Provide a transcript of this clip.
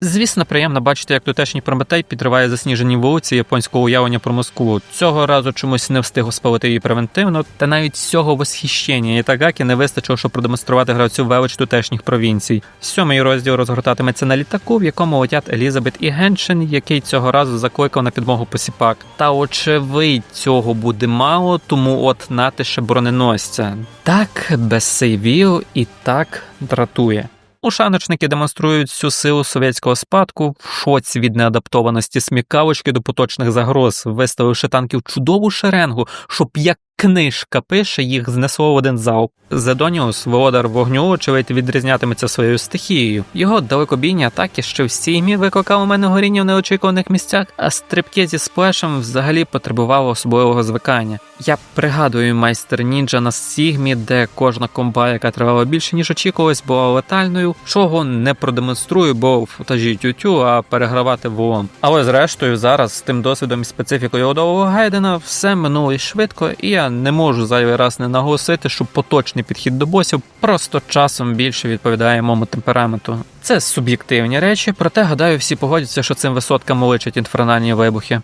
Звісно, приємно бачити, як тутешній Прометей підриває засніжені вулиці японського уявлення про Москву. Цього разу чомусь не встиг спалити її превентивно, та навіть цього восхищення Ітагакі не вистачило, щоб продемонструвати гравцю велич тутешніх провінцій. Сьомий розділ розгортатиметься на літаку, в якому летять Елізабет і Геншин, який цього разу закликав на підмогу посіпак. Та очевидь, цього буде мало, тому от нати ще броненосця. Так без сейвів і так дратує. Ушаночники демонструють всю силу совєтського спадку в шоці від неадаптованості смікавочки до поточних загроз, виставивши танків чудову шеренгу, щоб як книжка пише, їх знесло в один залп. Зедоніус, володар вогню, очевидь, відрізнятиметься своєю стихією. Його далекобійні атаки ще в стімі викликали у мене горіння в неочікуваних місцях, а стрибки зі сплешем взагалі потребували особливого звикання. Я пригадую майстер нінджа на Сігмі, де кожна комба, яка тривала більше ніж очікувалось, була летальною, чого не продемонструю, бо футажі тютю, а перегравати волом. Але зрештою, зараз з тим досвідом і специфікою одового гайдена все минуло і швидко, і я не можу зайвий раз не наголосити, що поточний підхід до босів просто часом більше відповідає моєму темпераменту. Це суб'єктивні речі, проте гадаю, всі погодяться, що цим висоткам личать інфернальні вибухи.